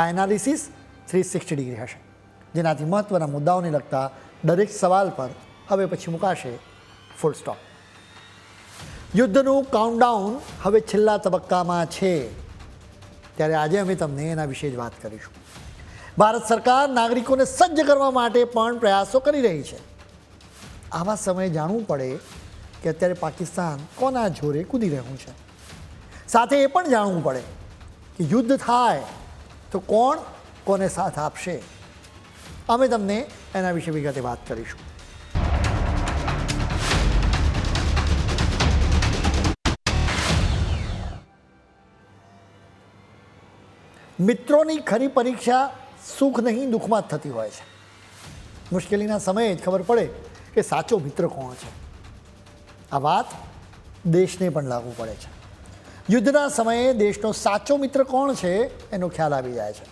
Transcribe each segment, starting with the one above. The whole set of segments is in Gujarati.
આ એનાલિસિસ થ્રી સિક્સટી ડિગ્રી હશે. જેનાથી મહત્ત્વના મુદ્દાઓને લગતા દરેક સવાલ પર હવે પછી મુકાશે ફૂલ સ્ટોપ યુદ્ધનું કાઉન્ટડાઉન હવે છેલ્લા તબક્કામાં છે. ત્યારે આજે અમે તમને એના વિશે જ વાત કરીશું. ભારત સરકાર નાગરિકોને સજ્જ કરવા માટે પણ પ્રયાસો કરી રહી છે. આવા સમયે જાણવું પડે કે અત્યારે પાકિસ્તાન કોના જોરે કૂદી રહ્યું છે. સાથે એ પણ જાણવું પડે કે યુદ્ધ થાય તો કોણ કોને સાથ આપશે? અમે તમને એના વિશે વિગતે વાત કરીશું. મિત્રોની ખરી પરીક્ષા સુખ નહીં, દુઃખમાં જ થતી હોય છે. મુશ્કેલીના સમયે જ ખબર પડે કે સાચો મિત્ર કોણ છે? આ વાત દેશને પણ લાગુ પડે છે. યુદ્ધના સમયે દેશનો સાચો મિત્ર કોણ છે એનો ખ્યાલ આવી જાય છે.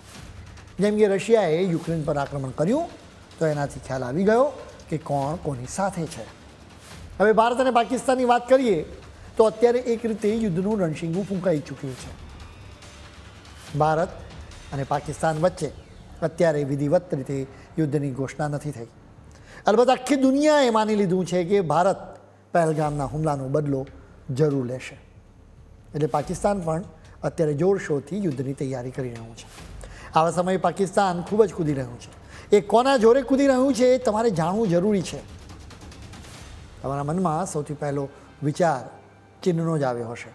જેમ કે રશિયાએ યુક્રેન પર આક્રમણ કર્યું, તો એનાથી ખ્યાલ આવી ગયો કે કોણ કોની સાથે છે. હવે ભારત અને પાકિસ્તાનની વાત કરીએ, તો અત્યારે એક રીતે યુદ્ધનું રણશીંગું ફૂંકાઈ ચૂક્યું છે. ભારત અને પાકિસ્તાન વચ્ચે અત્યારે વિધિવત રીતે યુદ્ધની ઘોષણા નથી થઈ. અલબત્ત આખી દુનિયાએ માની લીધું છે કે ભારત પહેલગામના હુમલાનો બદલો જરૂર લેશે. એટલે પાકિસ્તાન પણ અત્યારે જોરશોરથી યુદ્ધની તૈયારી કરી રહ્યું છે. આવા સમયે પાકિસ્તાન ખૂબ જ કૂદી રહ્યું છે. એ કોના જોરે કૂદી રહ્યું છે એ તમારે જાણવું જરૂરી છે. તમારા મનમાં સૌથી પહેલો વિચાર ચીનનો જ આવ્યો હશે.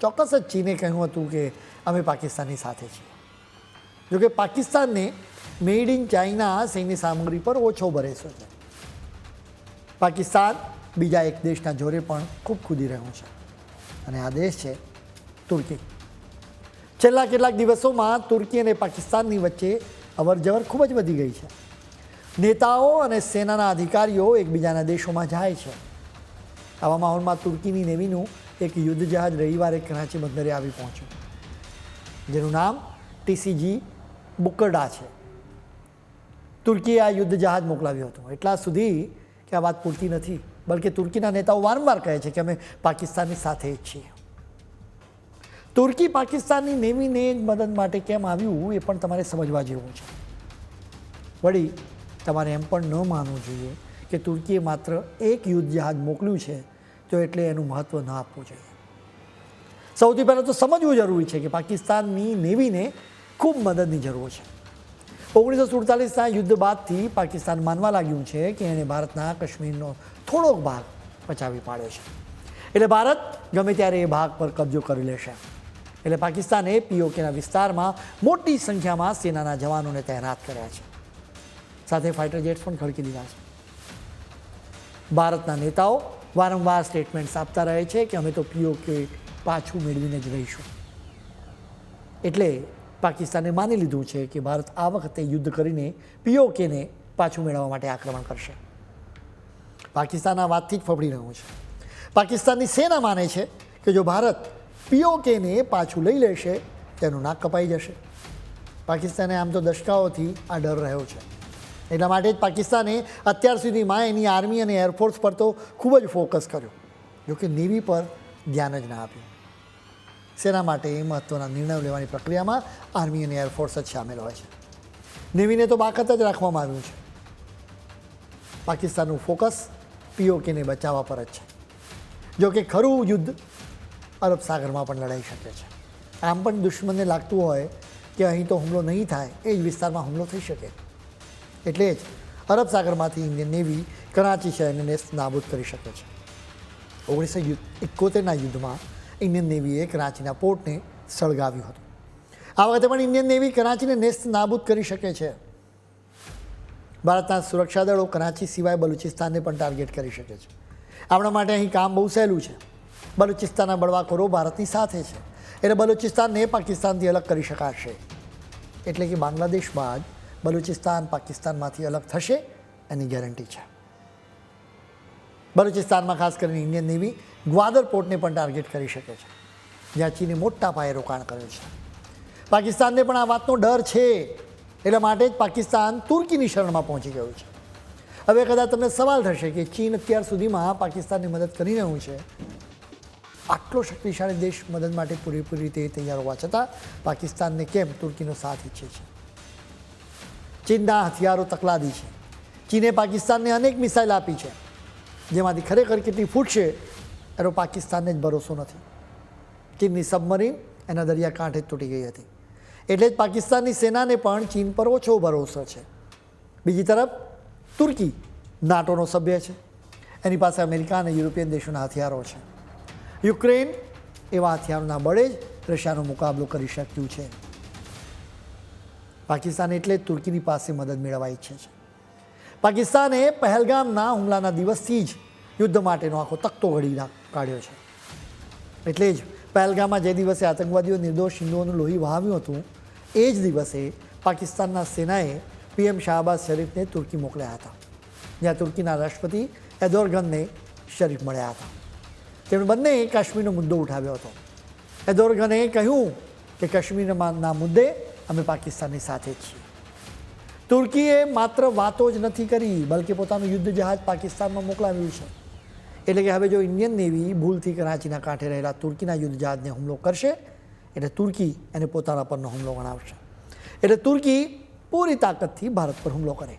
ચોક્કસ જ ચીને કહ્યું હતું કે અમે પાકિસ્તાનની સાથે છીએ. જોકે પાકિસ્તાનને મેડ ઇન ચાઇના સૈન્ય સામગ્રી પર ઓછો ભરેસો છે. પાકિસ્તાન બીજા એક દેશના જોરે પણ ખૂબ કૂદી રહ્યું છે. અને આ દેશ છે તુર્કી. છેલ્લા કેટલાક દિવસોમાં તુર્કી અને પાકિસ્તાનની વચ્ચે અવરજવર ખૂબ જ વધી ગઈ છે. નેતાઓ અને સેનાના અધિકારીઓ એકબીજાના દેશોમાં જાય છે. આવા માહોલમાં તુર્કીની નેવીનું એક યુદ્ધ જહાજ રવિવારે કરાચી બંદરે આવી પહોંચ્યું. જેનું નામ ટીસીજી બુકરડા છે. તુર્કીએ આ યુદ્ધ જહાજ મોકલાવ્યું હતું. એટલા સુધી કે આ વાત પૂરતી નથી. બલકે તુર્કીના નેતાઓ વારંવાર કહે છે કે અમે પાકિસ્તાનની સાથે જ છીએ. તુર્કી પાકિસ્તાનની નેવીને મદદ માટે કેમ આવ્યું એ પણ તમારે સમજવા જેવું છે. વળી, તમારે એમ પણ ન માનવું જોઈએ કે તુર્કીએ માત્ર એક યુદ્ધ જહાજ મોકલ્યું છે, તો એટલે એનું મહત્ત્વ ન આપવું જોઈએ. સૌથી પહેલાં તો સમજવું જરૂરી છે કે પાકિસ્તાનની નેવીને ખૂબ મદદની જરૂર છે. ઓગણીસો સુડતાલીસના યુદ્ધ બાદથી પાકિસ્તાન માનવા લાગ્યું છે કે એણે ભારતના કાશ્મીરનો થોડોક ભાગ પચાવી પાડ્યો છે. એટલે ભારત ગમે ત્યારે એ ભાગ પર કબજો કરી લેશે. એટલે પાકિસ્તાને પીઓકેના વિસ્તારમાં મોટી સંખ્યામાં સેનાના જવાનોને તહેનાત કર્યા છે. સાથે ફાઇટર જેટ્સ પણ ખડકી દીધા છે. ભારતના નેતાઓ વારંવાર સ્ટેટમેન્ટ્સ આપતા રહે છે કે અમે તો પીઓકે પાછું મેળવીને જ રહીશું. એટલે પાકિસ્તાને માની લીધું છે કે ભારત આ વખતે યુદ્ધ કરીને પીઓકેને પાછું મેળવવા માટે આક્રમણ કરશે. પાકિસ્તાન આ વાતથી જ ફફડી રહ્યું છે. પાકિસ્તાનની સેના માને છે કે જો ભારત પીઓકેને પાછું લઈ લેશે, તેનું નાક કપાઈ જશે. પાકિસ્તાને આમ તો દશકાઓથી આ ડર રહ્યો છે. એટલા માટે જ પાકિસ્તાને અત્યાર સુધીમાં એની આર્મી અને એરફોર્સ પર તો ખૂબ જ ફોકસ કર્યો, જોકે નેવી પર ધ્યાન જ ના આપ્યું. સેના માટે એ મહત્ત્વના નિર્ણયો લેવાની પ્રક્રિયામાં આર્મી અને એરફોર્સ જ સામેલ હોય છે. નેવીને તો બાકાત જ રાખવામાં આવ્યું છે. પાકિસ્તાનનું ફોકસ પીઓકેને બચાવવા પર જ છે. જો કે ખરું યુદ્ધ અરબ સાગરમાં પણ લડાઈ શકે છે. આમ પણ દુશ્મનને લાગતું હોય કે અહીં તો હુમલો નહીં થાય, એ જ વિસ્તારમાં હુમલો થઈ શકે. એટલે જ અરબ સાગરમાંથી ઇન્ડિયન નેવી કરાચી શહેરને નેસ્ત નાબૂદ કરી શકે છે. ઓગણીસો એકોતેરના યુદ્ધમાં ઇન્ડિયન નેવીએ કરાચીના પોર્ટને સળગાવ્યું હતું. આ વખતે પણ ઇન્ડિયન નેવી કરાચીને નેસ્ત નાબૂદ કરી શકે છે. ભારતના સુરક્ષા દળો કરાચી સિવાય બલુચિસ્તાનને પણ ટાર્ગેટ કરી શકે છે. આપણા માટે અહીં કામ બહુ સહેલું છે. બલુચિસ્તાનના બળવાખોરો ભારતની સાથે છે. એટલે બલુચિસ્તાનને પાકિસ્તાનથી અલગ કરી શકાશે. એટલે કે બાંગ્લાદેશ બાદ બલુચિસ્તાન પાકિસ્તાનમાંથી અલગ થશે એની ગેરંટી છે. બલુચિસ્તાનમાં ખાસ કરીને ઇન્ડિયન નેવી ગ્વાદર પોર્ટને પણ ટાર્ગેટ કરી શકે છે. જ્યાં ચીને મોટા પાયે રોકાણ કર્યું છે. પાકિસ્તાનને પણ આ વાતનો ડર છે એટલા માટે જ પાકિસ્તાન તુર્કીની શરણમાં પહોંચી ગયું છે. હવે કદાચ તમને સવાલ થશે કે ચીન અત્યાર સુધીમાં પાકિસ્તાનની મદદ કરી રહ્યું છે? આટલો શક્તિશાળી દેશ મદદ માટે પૂરેપૂરી રીતે તૈયાર હોવા છતાં પાકિસ્તાનને કેમ તુર્કીનો સાથ ઈચ્છે છે? ચીનના હથિયારો તકલાદી છે. ચીને પાકિસ્તાનને અનેક મિસાઇલ આપી છે. જેમાંથી ખરેખર કેટલી ફૂટશે એનો પાકિસ્તાનને જ ભરોસો નથી. ચીનની સબમરીન એના દરિયાકાંઠે જ તૂટી ગઈ હતી. એટલે જ પાકિસ્તાનની સેનાને પણ ચીન પર ઓછો ભરોસો છે. બીજી તરફ, તુર્કી નાટોનો સભ્ય છે. એની પાસે અમેરિકા અને યુરોપિયન દેશોના હથિયારો છે. યુક્રેન એવા હથિયારોના બળે જ રશિયાનો મુકાબલો કરી શક્યું છે. પાકિસ્તાન એટલે તુર્કીની પાસે મદદ મેળવવા ઈચ્છે છે. પાકિસ્તાને પહેલગામના હુમલાના દિવસથી જ યુદ્ધ માટેનો આખો તકતો ઘડી કાઢ્યો છે. એટલે જ પહેલગામમાં જે દિવસે આતંકવાદીઓ નિર્દોષ હિન્દુઓનું લોહી વહાવ્યું હતું, એ જ દિવસે પાકિસ્તાનના સેનાએ પીએમ શાહબાઝ શરીફને તુર્કી મોકલ્યા હતા. જ્યાં તુર્કીના રાષ્ટ્રપતિ એદોરગનને શરીફ મળ્યા હતા. તેમણે બંને કાશ્મીરનો મુદ્દો ઉઠાવ્યો હતો. એદોરગને કહ્યું કે કાશ્મીરના મુદ્દે અમે પાકિસ્તાનની સાથે છીએ. તુર્કીએ માત્ર વાતો જ નથી કરી, બલકે પોતાનું યુદ્ધ જહાજ પાકિસ્તાનમાં મોકલાવ્યું છે. એટલે કે હવે જો ઇન્ડિયન નેવી ભૂલથી કરાચીના કાંઠે રહેલા તુર્કીના યુદ્ધ જહાજને હુમલો કરશે, એટલે તુર્કી એને પોતાના પરનો હુમલો ગણાવશે. એટલે તુર્કી પૂરી તાકાતથી ભારત પર હુમલો કરે.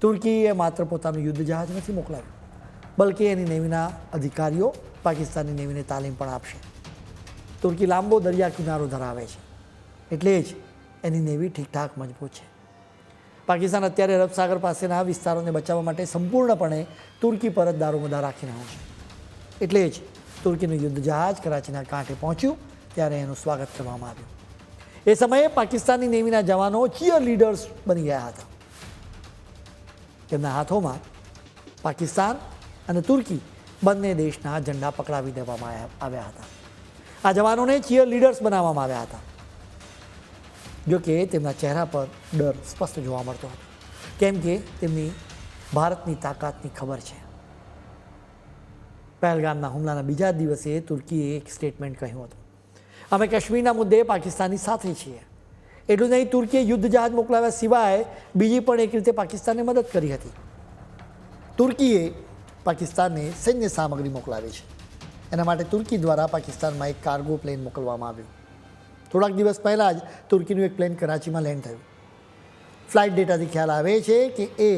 તુર્કીએ માત્ર પોતાનું યુદ્ધ જહાજ નથી મોકલાવ્યું, બલકે એની નેવીના અધિકારીઓ પાકિસ્તાની નેવીને તાલીમ પણ આપશે. તુર્કી લાંબો દરિયા કિનારો ધરાવે છે, એટલે જ એની નેવી ઠીકઠાક મજબૂત છે. પાકિસ્તાન અત્યારે અરબ સાગર પાસેના વિસ્તારોને બચાવવા માટે સંપૂર્ણપણે તુર્કી પર જ દારોમદાર રાખી રહ્યું છે. એટલે જ તુર્કીનું યુદ્ધ જહાજ કરાચીના કાંઠે પહોંચ્યું, ત્યારે એનું સ્વાગત કરવામાં આવ્યું. એ સમયે પાકિસ્તાની નેવીના જવાનો ચીયર લીડર્સ બની ગયા હતા. તેમના હાથોમાં પાકિસ્તાન અને તુર્કી બંને દેશના ઝંડા પકડાવી દેવામાં આવ્યા હતા. આ જવાનોને ચીયર લીડર્સ બનાવવામાં આવ્યા હતા. જો કે તેમના ચહેરા પર ડર સ્પષ્ટ જોવા મળતો હતો. કેમ કે તેમની ભારતની તાકાતની ખબર છે. પહેલગામના હુમલાના બીજા દિવસે તુર્કીએ એક સ્ટેટમેન્ટ કહ્યું હતું. અમે કાશ્મીરના મુદ્દે પાકિસ્તાનની સાથે છીએ. એટલું નહીં, તુર્કીએ યુદ્ધ જહાજ મોકલાવ્યા સિવાય બીજી પણ એક રીતે પાકિસ્તાનને મદદ કરી હતી. તુર્કીએ પાકિસ્તાનને સૈન્ય સામગ્રી મોકલાવી છે. એના માટે તુર્કી દ્વારા પાકિસ્તાનમાં એક કાર્ગો પ્લેન મોકલવામાં આવ્યું. થોડાક દિવસ પહેલાં જ તુર્કીનું એક પ્લેન કરાચીમાં લેન્ડ થયું. ફ્લાઇટ ડેટાથી ખ્યાલ આવે છે કે એ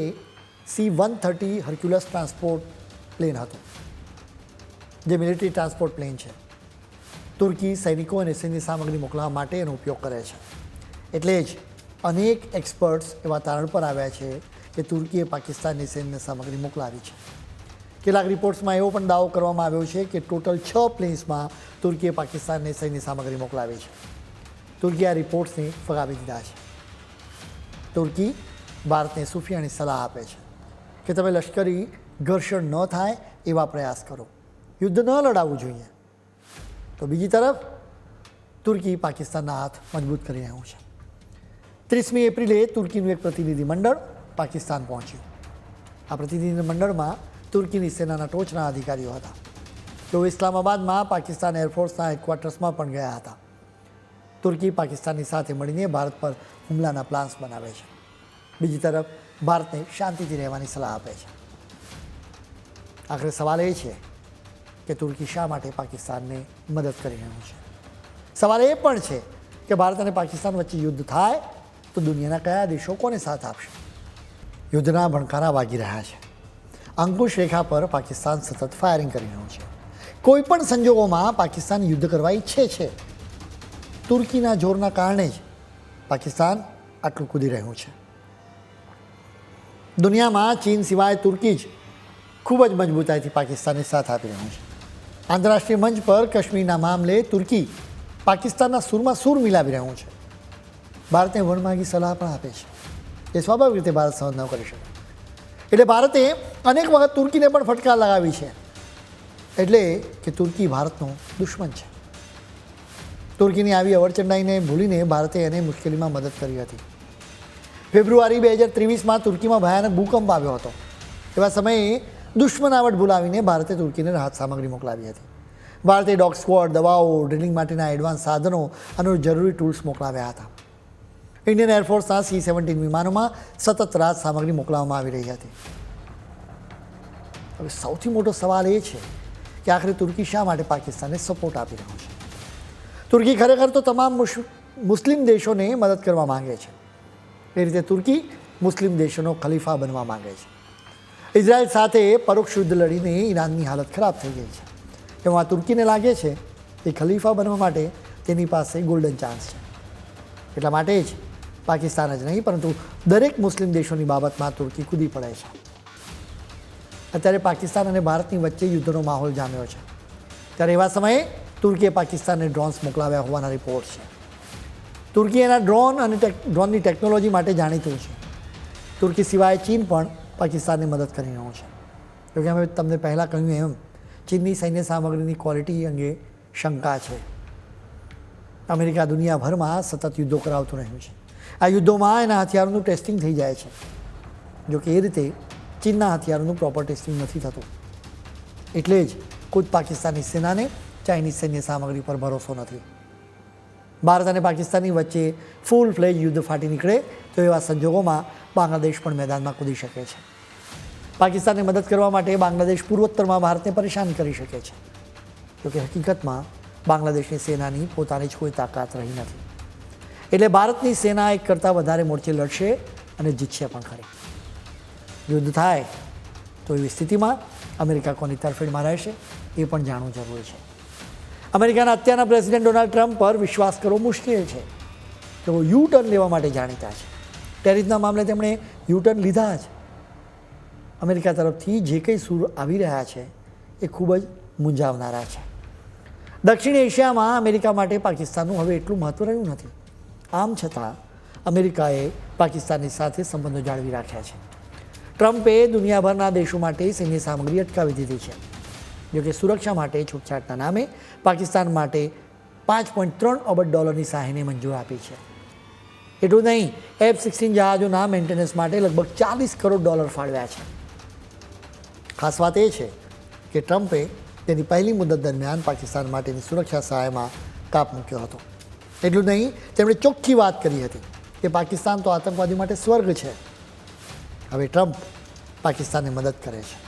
C one thirty Hercules transport plane હતું, જે મિલિટરી ટ્રાન્સપોર્ટ પ્લેન છે. તુર્કી સૈનિકો અને સૈન્ય સામગ્રી મોકલવા માટે એનો ઉપયોગ કરે છે. એટલે જ અનેક એક્સપર્ટ્સ એવા તારણ પર આવ્યા છે કે તુર્કીએ પાકિસ્તાનની સૈન્ય સામગ્રી મોકલાવી છે. કેટલાક રિપોર્ટ્સમાં એવો પણ દાવો કરવામાં આવ્યો છે કે ટોટલ છ પ્લેન્સમાં તુર્કીએ પાકિસ્તાનની સૈન્ય સામગ્રી મોકલાવી છે. તુર્કીએ આ રિપોર્ટ્સને ફગાવી દીધા છે તુર્કી ભારતને સુફિયાની સલાહ આપે છે કે તમે લશ્કરી ઘર્ષણ ન થાય એવા પ્રયાસ કરો યુદ્ધ ન લડાવવું જોઈએ તો બીજી તરફ તુર્કી પાકિસ્તાનના હાથ મજબૂત કરી રહ્યું છે ત્રીસમી એપ્રિલે તુર્કીનું એક પ્રતિનિધિ મંડળ પાકિસ્તાન પહોંચ્યું આ પ્રતિનિધિ મંડળમાં તુર્કીની સેનાના ટોચના અધિકારીઓ હતા તેઓ ઇસ્લામાબાદમાં પાકિસ્તાન એરફોર્સના હેડક્વાર્ટર્સમાં પણ ગયા હતા તુર્કી, પાકિસ્તાનની સાથે મળીને ભારત પર હુમલાના પ્લાન્સ બનાવે છે. બીજી તરફ, ભારતને શાંતિથી રહેવાની સલાહ આપે છે. આખરે સવાલ એ છે કે તુર્કી શા માટે પાકિસ્તાનને મદદ કરી રહ્યું છે? સવાલ એ પણ છે કે ભારત અને પાકિસ્તાન વચ્ચે યુદ્ધ થાય તો દુનિયાના કયા દેશો કોને સાથ આપશે? યુદ્ધના ભણકારા વાગી રહ્યા છે. અંકુશ રેખા પર પાકિસ્તાન સતત ફાયરિંગ કરી રહ્યું છે. કોઈ પણ સંજોગોમાં પાકિસ્તાન યુદ્ધ કરવા ઈચ્છે છે. તુર્કીના જોરના કારણે જ પાકિસ્તાન આટલું કૂદી રહ્યું છે. દુનિયામાં ચીન સિવાય તુર્કી જ ખૂબ જ મજબૂતાઈથી પાકિસ્તાનને સાથ આપી રહ્યું છે. આંતરરાષ્ટ્રીય મંચ પર કાશ્મીરના મામલે તુર્કી પાકિસ્તાનના સૂરમાં સૂર મિલાવી રહ્યું છે. ભારતને વણમાગી સલાહ પણ આપે છે. એ સ્વાભાવિક રીતે ભારત સહન ન કરી શકે. એટલે ભારતે અનેક વખત તુર્કીને પણ ફટકાર લગાવી છે. એટલે કે તુર્કી ભારતનો દુશ્મન છે. તુર્કીની આવી અવરચંડાઈને ભૂલીને ભારતે એને મુશ્કેલીમાં મદદ કરી હતી. ફેબ્રુઆરી બે હજાર ત્રેવીસમાં તુર્કીમાં ભયાનક ભૂકંપ આવ્યો હતો. એવા સમયે દુશ્મનાવટ ભૂલાવીને ભારતે તુર્કીને રાહત સામગ્રી મોકલાવી હતી. ભારતે ડોગ સ્ક્વોડ, દવાઓ, ડ્રિલિંગ માટેના એડવાન્સ સાધનો અને જરૂરી ટૂલ્સ મોકલાવ્યા હતા. ઇન્ડિયન એરફોર્સના સી સેવન્ટીન વિમાનોમાં સતત રાહત સામગ્રી મોકલવામાં આવી રહી હતી. હવે સૌથી મોટો સવાલ એ છે કે આખરે તુર્કી શા માટે પાકિસ્તાનને સપોર્ટ આપી રહ્યો છે? તુર્કી ખરેખર તો તમામ મુસ્લિમ દેશોને મદદ કરવા માંગે છે. એ રીતે તુર્કી મુસ્લિમ દેશોનો ખલીફા બનવા માગે છે. ઇઝરાયલ સાથે પરોક્ષ યુદ્ધ લડીને ઈરાનની હાલત ખરાબ થઈ ગઈ છે. એમાં તુર્કીને લાગે છે કે ખલીફા બનવા માટે તેની પાસે ગોલ્ડન ચાન્સ છે. એટલા માટે જ પાકિસ્તાન જ નહીં, પરંતુ દરેક મુસ્લિમ દેશોની બાબતમાં તુર્કી કૂદી પડે છે. અત્યારે પાકિસ્તાન અને ભારતની વચ્ચે યુદ્ધનો માહોલ જામ્યો છે. ત્યારે એવા સમયે તુર્કીએ પાકિસ્તાનને ડ્રોન્સ મોકલાવ્યા હોવાના રિપોર્ટ છે. તુર્કી એના ડ્રોન અને ડ્રોનની ટેકનોલોજી માટે જાણીતું છે. તુર્કી સિવાય ચીન પણ પાકિસ્તાનને મદદ કરી રહ્યું છે. જોકે અમે તમને પહેલાં કહ્યું એમ, ચીનની સૈન્ય સામગ્રીની ક્વોલિટી અંગે શંકા છે. અમેરિકા દુનિયાભરમાં સતત યુદ્ધો કરાવતું રહ્યું છે. આ યુદ્ધોમાં એના હથિયારોનું ટેસ્ટિંગ થઈ જાય છે. જોકે એ રીતે ચીનના હથિયારોનું પ્રોપર ટેસ્ટિંગ નથી થતું. એટલે જ ખુદ પાકિસ્તાની સેનાને ચાઇનીઝ સૈન્ય સામગ્રી પર ભરોસો નથી. ભારત અને પાકિસ્તાનની વચ્ચે ફૂલ ફ્લેજ યુદ્ધ ફાટી નીકળે તો એવા સંજોગોમાં બાંગ્લાદેશ પણ મેદાનમાં કૂદી શકે છે. પાકિસ્તાનને મદદ કરવા માટે બાંગ્લાદેશ પૂર્વોત્તરમાં ભારતને પરેશાન કરી શકે છે. જોકે હકીકતમાં બાંગ્લાદેશની સેનાની પોતાની જ કોઈ તાકાત રહી નથી. એટલે ભારતની સેના એક કરતાં વધારે મોરચે લડશે અને જીતશે પણ ખરી. યુદ્ધ થાય તો એવી સ્થિતિમાં અમેરિકા કોની તરફેણમાં રહેશે એ પણ જાણવું જરૂરી છે. અમેરિકાના અત્યારના પ્રેસિડેન્ટ ડોનાલ્ડ ટ્રમ્પ પર વિશ્વાસ કરવો મુશ્કેલ છે. તેઓ યુ ટર્ન લેવા માટે જાણીતા છે. ટેરિફના મામલે તેમણે યુ ટર્ન લીધા જ. અમેરિકા તરફથી જે કંઈ સૂર આવી રહ્યા છે એ ખૂબ જ મૂંઝાવનારા છે. દક્ષિણ એશિયામાં અમેરિકા માટે પાકિસ્તાનનું હવે એટલું મહત્ત્વ રહ્યું નથી. આમ છતાં અમેરિકાએ પાકિસ્તાનની સાથે સંબંધો જાળવી રાખ્યા છે. ટ્રમ્પે દુનિયાભરના દેશો માટે સૈન્ય સામગ્રી અટકાવી દીધી છે. જોકે સુરક્ષા માટે છૂટછાટના નામે પાકિસ્તાન માટે પાંચ પોઈન્ટ ત્રણ અબજ ડોલરની સહાયને મંજૂર આપી છે. એટલું નહીં, એફ સિક્સટીન જહાજોના મેન્ટેનન્સ માટે લગભગ ચાલીસ કરોડ ડોલર ફાળવ્યા છે. ખાસ વાત એ છે કે ટ્રમ્પે તેની પહેલી મુદત દરમિયાન પાકિસ્તાન માટેની સુરક્ષા સહાયમાં કાપ મૂક્યો હતો. એટલું નહીં, તેમણે ચોખ્ખી વાત કરી હતી કે પાકિસ્તાન તો આતંકવાદી માટે સ્વર્ગ છે. હવે ટ્રમ્પ પાકિસ્તાનને મદદ કરે છે.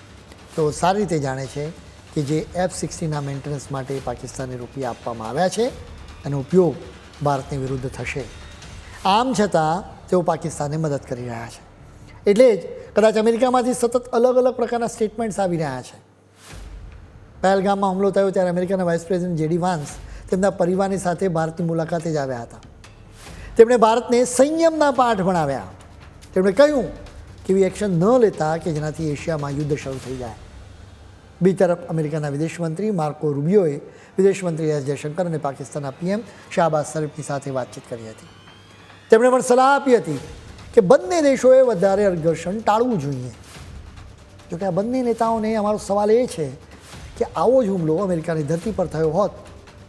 તો સારી રીતે જાણે છે કે જે એફ સિક્સટીના મેન્ટેનન્સ માટે પાકિસ્તાનને રૂપિયા આપવામાં આવ્યા છે એનો ઉપયોગ ભારતની વિરુદ્ધ થશે. આમ છતાં તેઓ પાકિસ્તાનને મદદ કરી રહ્યા છે. એટલે જ કદાચ અમેરિકામાંથી સતત અલગ અલગ પ્રકારના સ્ટેટમેન્ટ્સ આવી રહ્યા છે. પહેલગામમાં હુમલો થયો ત્યારે અમેરિકાના વાઇસ પ્રેસિડેન્ટ જેડી વાન્સ તેમના પરિવારની સાથે ભારતની મુલાકાતે જ આવ્યા હતા. તેમણે ભારતને સંયમના પાઠ ભણાવ્યા. તેમણે કહ્યું કે એવી એક્શન ન લેતા કે જેનાથી એશિયામાં યુદ્ધ શરૂ થઈ જાય. બીજી તરફ અમેરિકાના વિદેશ મંત્રી માર્કો રૂબિયોએ વિદેશ મંત્રી એસ જયશંકર અને પાકિસ્તાનના પીએમ શાહબાઝ શરીફની સાથે વાતચીત કરી હતી. તેમણે પણ સલાહ આપી હતી કે બંને દેશોએ વધારે અર્ઘર્ષણ ટાળવું જોઈએ. જોકે આ બંને નેતાઓને અમારો સવાલ એ છે કે આવો જ હુમલો અમેરિકાની ધરતી પર થયો હોત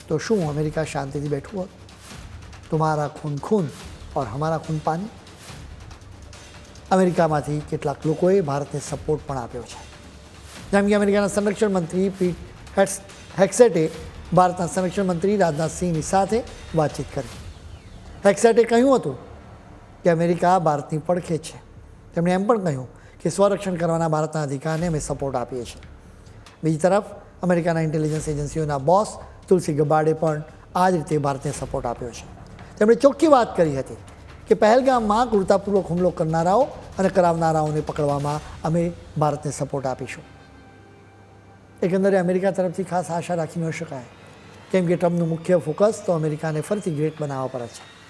તો શું અમેરિકા શાંતિથી બેઠું હોત? તુમ્હારા ખૂન ખૂન ઓર હમારા ખૂન પાની? અમેરિકામાંથી કેટલાક લોકોએ ભારતને સપોર્ટ પણ આપ્યો છે. જેમ કે અમેરિકાના સંરક્ષણ મંત્રી પીટ હેક્સ હેક્સેટે ભારતના સંરક્ષણ મંત્રી રાજનાથ સિંહની સાથે વાતચીત કરી. હેક્સેટે કહ્યું હતું કે અમેરિકા ભારતની પડખે છે. તેમણે એમ પણ કહ્યું કે સ્વરક્ષણ કરવાના ભારતના અધિકારને અમે સપોર્ટ આપીએ છીએ. બીજી તરફ, અમેરિકાના ઇન્ટેલિજન્સ એજન્સીઓના બોસ તુલસી ગબાડે પણ આ જ રીતે ભારતને સપોર્ટ આપ્યો છે. તેમણે ચોખ્ખી વાત કરી હતી કે પહેલગામમાં ક્રૂરતાપૂર્વક હુમલો કરનારાઓ અને કરાવનારાઓને પકડવામાં અમે ભારતને સપોર્ટ આપીશું. એકંદરે અમેરિકા તરફથી ખાસ આશા રાખી ન શકાય. કેમ કે ટ્રમ્પનું મુખ્ય ફોકસ તો અમેરિકાને ફરીથી ગ્રેટ બનાવવા પર જ છે.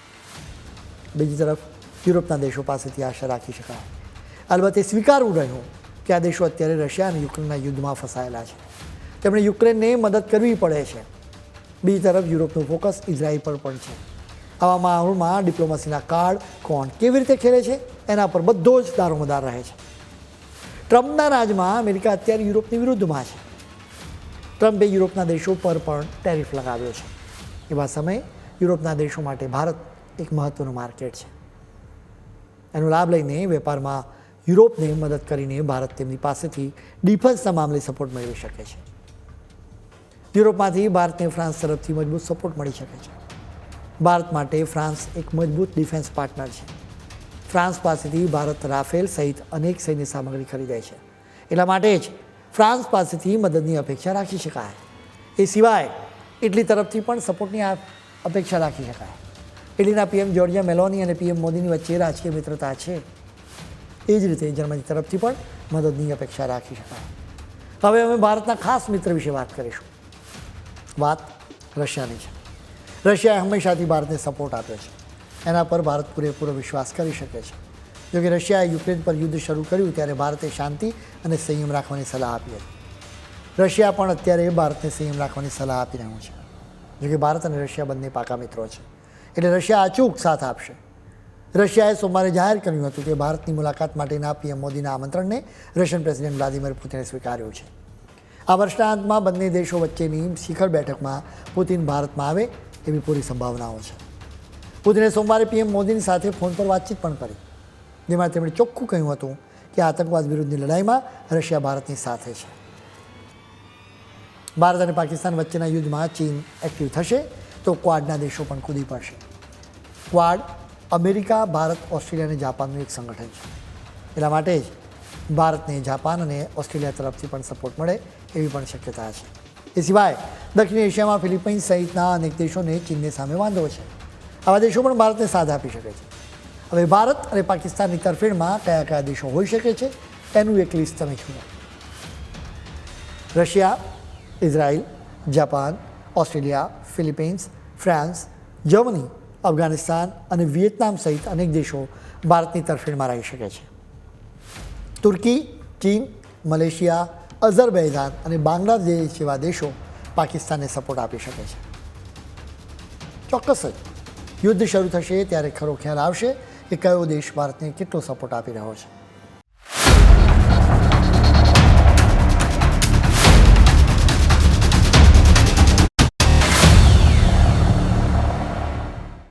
બીજી તરફ, યુરોપના દેશો પાસેથી આશા રાખી શકાય. અલબત્ત એ સ્વીકારવું રહ્યું કે આ દેશો અત્યારે રશિયા અને યુક્રેનના યુદ્ધમાં ફસાયેલા છે. તેમણે યુક્રેનને મદદ કરવી પડે છે. બીજી તરફ, યુરોપનું ફોકસ ઇઝરાયલ પર પણ છે. આવા માહોલમાં ડિપ્લોમસીના કાર્ડ કોણ કેવી રીતે ખેલે છે, એના પર બધો જ દારોમદાર રહે છે. ટ્રમ્પના રાજમાં અમેરિકા અત્યારે યુરોપની વિરુદ્ધમાં છે. ટ્રમ્પે યુરોપના દેશો પર પણ ટેરિફ લગાવ્યો છે. એવા સમયે યુરોપના દેશો માટે ભારત એક મહત્ત્વનું માર્કેટ છે. એનો લાભ લઈને વેપારમાં યુરોપને મદદ કરીને ભારત તેમની પાસેથી ડિફેન્સના મામલે સપોર્ટ મેળવી શકે છે. યુરોપમાંથી ભારતને ફ્રાન્સ તરફથી મજબૂત સપોર્ટ મળી શકે છે. ભારત માટે ફ્રાન્સ એક મજબૂત ડિફેન્સ પાર્ટનર છે. ફ્રાન્સ પાસેથી ભારત રાફેલ સહિત અનેક સૈન્ય સામગ્રી ખરીદે છે. એટલા માટે જ ફ્રાન્સ પાસેથી મદદની અપેક્ષા રાખી શકાય. એ સિવાય, ઇટલી તરફથી પણ સપોર્ટની અપેક્ષા રાખી શકાય. ઇટલીના પીએમ જોર્જિયા મેલોની અને પીએમ મોદીની વચ્ચે રાજકીય મિત્રતા છે. એ જ રીતે જર્મની તરફથી પણ મદદની અપેક્ષા રાખી શકાય. હવે અમે ભારતના ખાસ મિત્ર વિશે વાત કરીશું. વાત રશિયાની છે. રશિયાએ હંમેશાથી ભારતને સપોર્ટ આપ્યો છે. એના પર ભારત પૂરેપૂરો વિશ્વાસ કરી શકે છે. જોકે રશિયાએ યુક્રેન પર યુદ્ધ શરૂ કર્યું ત્યારે ભારતે શાંતિ અને સંયમ રાખવાની સલાહ આપી હતી. રશિયા પણ અત્યારે ભારતને સંયમ રાખવાની સલાહ આપી રહ્યું છે. જોકે ભારત અને રશિયા બંને પાકા મિત્રો છે. એટલે રશિયા અચૂક સાથ આપશે. રશિયાએ સોમવારે જાહેર કર્યું હતું કે ભારતની મુલાકાત માટેના પીએમ મોદીના આમંત્રણને રશિયન પ્રેસિડેન્ટ વ્લાદિમીર પુતિને સ્વીકાર્યું છે. આ વર્ષના અંતમાં બંને દેશો વચ્ચેની શિખર બેઠકમાં પુતિન ભારતમાં આવે એવી પૂરી સંભાવનાઓ છે. પુતિને સોમવારે પીએમ મોદીની સાથે ફોન પર વાતચીત પણ કરી. જેમાં તેમણે ચોખ્ખું કહ્યું હતું કે આતંકવાદ વિરુદ્ધની લડાઈમાં રશિયા ભારતની સાથે છે. ભારત અને પાકિસ્તાન વચ્ચેના યુદ્ધમાં ચીન એક્ટિવ થશે તો ક્વાડના દેશો પણ કૂદી પડશે. ક્વાડ અમેરિકા, ભારત, ઓસ્ટ્રેલિયા અને જાપાનનું એક સંગઠન છે. એટલા માટે જ ભારતને જાપાન અને ઓસ્ટ્રેલિયા તરફથી પણ સપોર્ટ મળે એવી પણ શક્યતા છે. એ સિવાય દક્ષિણ એશિયામાં ફિલિપાઇન્સ સહિતના અનેક દેશોને ચીનને સામે વાંધો છે. આવા દેશો પણ ભારતને સાથ આપી શકે છે. હવે ભારત અને પાકિસ્તાનની તરફેણમાં કયા કયા દેશો હોઈ શકે છે એનું એક લિસ્ટ તમે જુઓ. Russia, Israel, Japan, Australia, Philippines, France, Germany, Afghanistan અને વિયેતનામ સહિત અનેક દેશો ભારતની તરફેણમાં રહી શકે છે. તુર્કી, ચીન, મલેશિયા, અઝરબૈજાન અને બાંગ્લાદેશ જેવા દેશો પાકિસ્તાનને સપોર્ટ આપી શકે છે. ચોક્કસ જ, યુદ્ધ શરૂ થશે ત્યારે ખરો ખ્યાલ આવશે કે કયો દેશ ભારતને કેટલો સપોર્ટ આપી રહ્યો છે?